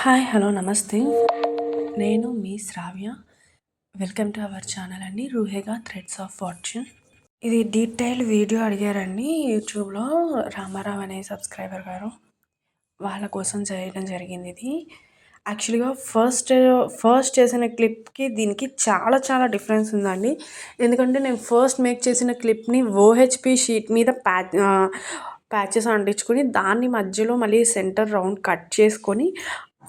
Hi hello నమస్తే నేను మీ Shravya. Welcome to our channel అండి రూహేగా థ్రెడ్స్ ఆఫ్ ఫార్చ్యూన్ ఇది డీటెయిల్ వీడియో అడిగారండి యూట్యూబ్లో రామారావు అనే సబ్స్క్రైబర్ గారు. వాళ్ళ కోసం చేయడం జరిగింది ఇది. యాక్చువల్గా ఫస్ట్ ఫస్ట్ చేసిన క్లిప్కి దీనికి చాలా చాలా డిఫరెన్స్ ఉందండి. ఎందుకంటే నేను ఫస్ట్ మేక్ చేసిన క్లిప్ని ఓహెచ్పి షీట్ మీద ప్యాచ్ ప్యాచెస్ అంటించుకొని దాన్ని మధ్యలో మళ్ళీ సెంటర్ రౌండ్ కట్ చేసుకొని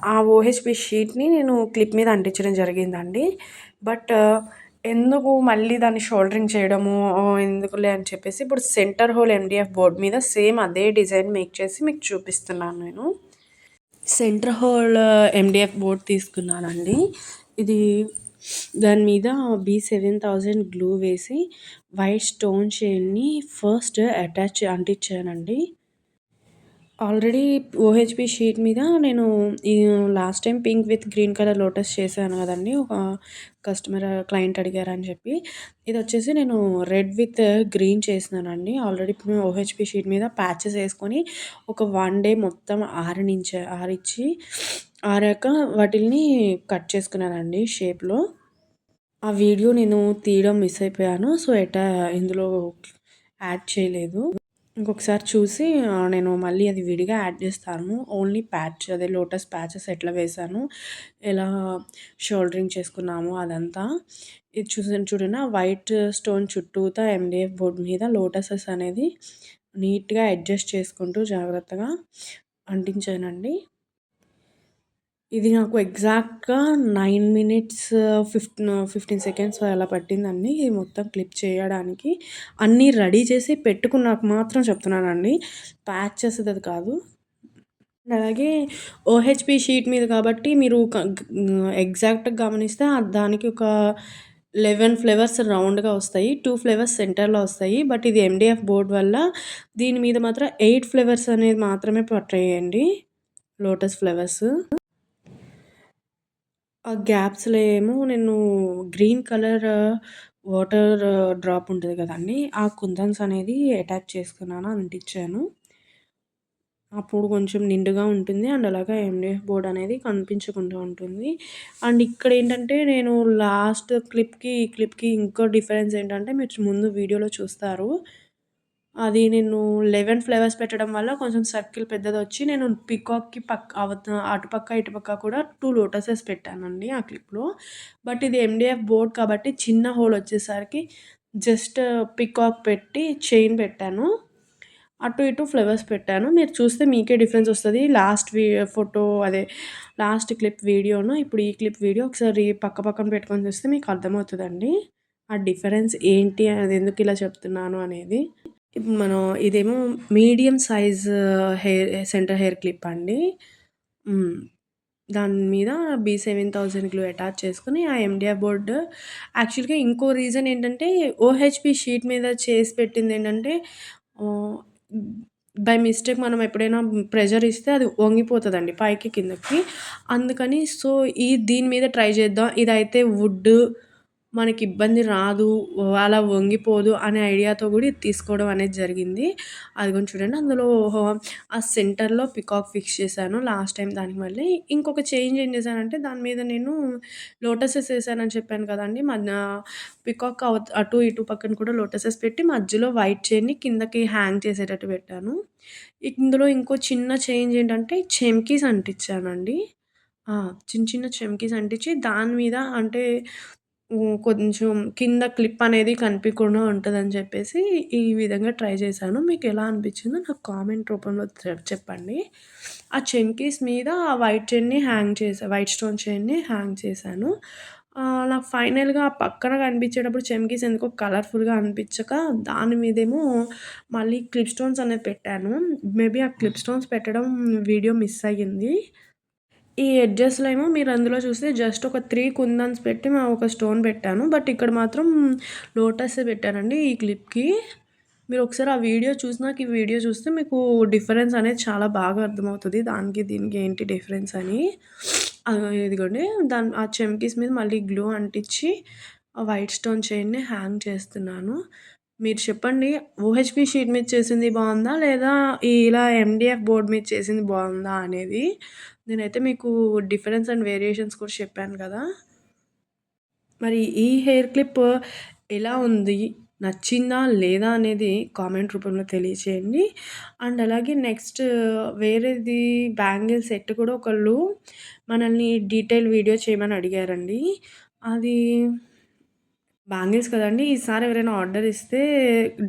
ఆ ఓహెచ్పి షీట్ని నేను క్లిప్ మీద అంటించడం జరిగిందండి. బట్ ఎందుకు మళ్ళీ దాన్ని షోల్డరింగ్ చేయడము ఎందుకులే అని చెప్పేసి ఇప్పుడు సెంటర్ హోల్ ఎండిఎఫ్ బోర్డ్ మీద సేమ్ అదే డిజైన్ మేక్ చేసి మీకు చూపిస్తున్నాను నేను. సెంటర్ హోల్ ఎండిఎఫ్ బోర్డ్ తీసుకున్నానండి. ఇది దాని మీద బి సెవెన్ థౌజండ్ గ్లూ వేసి వైట్ స్టోన్ చైన్ని ఫస్ట్ అటాచ్ అంటించానండి. ఆల్రెడీ ఓహెచ్పి షీట్ మీద నేను ఈ last time pink with green colour lotus చేశాను కదండి. ఒక కస్టమర్ క్లయింట్ అడిగారని చెప్పి. ఇది వచ్చేసి నేను రెడ్ విత్ గ్రీన్ చేసినానండి. ఆల్రెడీ ఓహెచ్పి షీట్ మీద ప్యాచెస్ వేసుకొని ఒక వన్ డే మొత్తం ఆరనించే ఆరిచ్చి ఆరాక వాటిని కట్ చేసుకున్నానండి షేప్లో. ఆ వీడియో నేను తీయడం మిస్ అయిపోయాను. సో ఎటా ఇందులో యాడ్ చేయలేదు. ఇంకొకసారి చూసి నేను మళ్ళీ అది విడిగా యాడ్ చేస్తాను. ఓన్లీ ప్యాచ్ అదే లోటస్ ప్యాచెస్ ఎట్లా వేసాను ఎలా షోల్డరింగ్ చేసుకున్నాము అదంతా. ఇది చూసిన చూడండి వైట్ స్టోన్ చుట్టూతా ఎండిఎఫ్ బోర్డ్ మీద లోటసెస్ అనేది నీట్గా అడ్జస్ట్ చేసుకుంటూ జాగ్రత్తగా అంటించానండి. ఇది నాకు ఎగ్జాక్ట్గా nine minutes fifteen fifteen seconds అలా పట్టిందండి. ఇది మొత్తం క్లిప్ చేయడానికి. అన్నీ రెడీ చేసి పెట్టుకున్నాక మాత్రం చెప్తున్నానండి. ప్యాచ్ చేసేది అది కాదు. అలాగే ఓహెచ్పి షీట్ మీద కాబట్టి మీరు ఎగ్జాక్ట్గా గమనిస్తే దానికి ఒక లెవెన్ ఫ్లేవర్స్ రౌండ్గా వస్తాయి. టూ ఫ్లేవర్స్ సెంటర్లో వస్తాయి. బట్ ఇది ఎండిఎఫ్ బోర్డ్ వల్ల దీని మీద మాత్రం ఎయిట్ ఫ్లేవర్స్ అనేది మాత్రమే పట్టేయండి లోటస్ ఫ్లేవర్స్ ఆ గ్యాప్స్‌లో ఏమో నేను గ్రీన్ కలర్ వాటర్ డ్రాప్ ఉంటుంది కదండీ! ఆ కుందన్స్ అనేది అటాచ్ చేసుకున్నాను, అంటించాను. అప్పుడు కొంచెం నిండుగా ఉంటుంది. అండ్ అలాగే ఎండిఎఫ్ బోర్డ్ అనేది కనిపించకుండా ఉంటుంది. అండ్ ఇక్కడ ఏంటంటే నేను లాస్ట్ క్లిప్‌కి, ఈ క్లిప్‌కి ఇంకో డిఫరెన్స్ ఏంటంటే మీరు ముందు వీడియోలో చూస్తారు. అది నేను లెవెన్ ఫ్లేవర్స్ పెట్టడం వల్ల కొంచెం సర్కిల్ పెద్దది వచ్చి నేను పికాక్కి పక్క అవత అటుపక్క ఇటుపక్క కూడా టూ లోటసెస్ పెట్టానండి ఆ క్లిప్లో. బట్ ఇది ఎండిఎఫ్ బోర్డ్ కాబట్టి చిన్న హోల్ వచ్చేసరికి జస్ట్ పికాక్ పెట్టి చైన్ పెట్టాను. అటు ఇటు ఫ్లవర్స్ పెట్టాను. మీరు చూస్తే మీకే డిఫరెన్స్ వస్తుంది. లాస్ట్ వీ ఫోటో అదే లాస్ట్ క్లిప్ వీడియోను ఇప్పుడు ఈ క్లిప్ వీడియో ఒకసారి పక్క పక్కన పెట్టుకొని చూస్తే మీకు అర్థమవుతుందండి. ఆ డిఫరెన్స్ ఏంటి? అది ఎందుకు ఇలా చెప్తున్నాను అనేది. ఇప్పుడు మనం ఇదేమో medium size hair center hair clip అండి. దాని మీద B seven thousand glue attach చేసుకుని ఆ ఎండిఆర్ బోర్డ్. యాక్చువల్గా ఇంకో రీజన్ ఏంటంటే ఓహెచ్పి షీట్ మీద చేసి పెట్టింది ఏంటంటే బై మిస్టేక్ మనం ఎప్పుడైనా ప్రెషర్ ఇస్తే అది వంగిపోతుందండి పైకి కిందకి. అందుకని సో ఈ దీని మీద ట్రై చేద్దాం. ఇదైతే వుడ్ మనకి ఇబ్బంది రాదు అలా వంగిపోదు అనే ఐడియాతో కూడా ఇది తీసుకోవడం అనేది జరిగింది. అది కొంచెం చూడండి అందులో ఆ సెంటర్లో పికాక్ ఫిక్స్ చేశాను లాస్ట్ టైం దానికి మళ్ళీ. ఇంకొక చేంజ్ ఏం చేశానంటే దాని మీద నేను లోటసెస్ వేసానని చెప్పాను కదండి. మన పికాక్ అటు ఇటు పక్కన కూడా లోటసెస్ పెట్టి మధ్యలో వైట్ చైన్ని కిందకి హ్యాంగ్ చేసేటట్టు పెట్టాను. ఇందులో ఇంకో చిన్న చేంజ్ ఏంటంటే చెమ్కీస్ అంటించానండి. చిన్న చిన్న చెమ్కీస్ అంటించి దాని మీద అంటే కొంచెం కింద క్లిప్ అనేది కనిపించకుండా ఉంటుందని చెప్పేసి ఈ విధంగా ట్రై చేశాను. మీకు ఎలా అనిపించిందో నాకు కామెంట్ రూపంలో చెప్పండి. ఆ చెమ్కీస్ మీద ఆ వైట్ చైన్ని హ్యాంగ్ చేసా వైట్ స్టోన్ చైన్ని హ్యాంగ్ చేశాను. నాకు ఫైనల్గా పక్కన కనిపించేటప్పుడు చెమ్కీస్ ఎందుకో కలర్ఫుల్గా అనిపించక దాని మీదేమో మళ్ళీ క్లిప్ స్టోన్స్ అనేది పెట్టాను. మేబీ ఆ క్లిప్ స్టోన్స్ పెట్టడం వీడియో మిస్ అయ్యింది. ఈ ఎడ్జెస్లో ఏమో మీరు అందులో చూస్తే జస్ట్ ఒక త్రీ కుందన్స్ పెట్టి మా ఒక స్టోన్ పెట్టాను. బట్ ఇక్కడ మాత్రం లోటస్ పెట్టానండి ఈ క్లిప్కి మీరు ఒకసారి ఆ వీడియో చూసినాక ఈ వీడియో చూస్తే మీకు డిఫరెన్స్ అనేది చాలా బాగా అర్థమవుతుంది. దానికి దీనికి ఏంటి డిఫరెన్స్ అని. ఇదిగోండి. దాని ఆ చెమ్కీస్ మీద మళ్ళీ గ్లూ అంటించి వైట్ స్టోన్ చైన్ని హ్యాంగ్ చేస్తున్నాను. మీరు చెప్పండి ఓహెచ్పి షీట్ మీద చేసింది బాగుందా? లేదా ఇలా ఎండిఎఫ్ బోర్డ్ మీద చేసింది బాగుందా అనేది. నేనైతే మీకు డిఫరెన్స్ అండ్ వేరియేషన్స్ కూడా చెప్పాను కదా! మరి ఈ హెయిర్ క్లిప్ ఎలా ఉంది? నచ్చిందా? లేదా? అనేది కామెంట్ రూపంలో తెలియచేయండి. అండ్ అలాగే నెక్స్ట్ వేరేది బ్యాంగిల్ సెట్ కూడా ఒకళ్ళు మనల్ని డీటెయిల్ వీడియో చేయమని అడిగారండి. అది బ్యాంగిల్స్ కదండీ! ఈసారి ఎవరైనా ఆర్డర్ ఇస్తే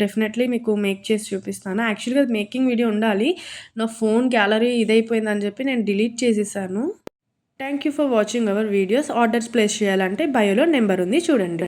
డెఫినెట్‌లీ మీకు మేక్ చేసి చూపిస్తాను. యాక్చువల్‌గా అది మేకింగ్ వీడియో ఉండాలి. నా ఫోన్ గ్యాలరీ ఇదైపోయిందని చెప్పి నేను డిలీట్ చేసేసాను. Thank you for watching our videos. Orders place చేయాలంటే బయోలో నెంబర్ ఉంది చూడండి.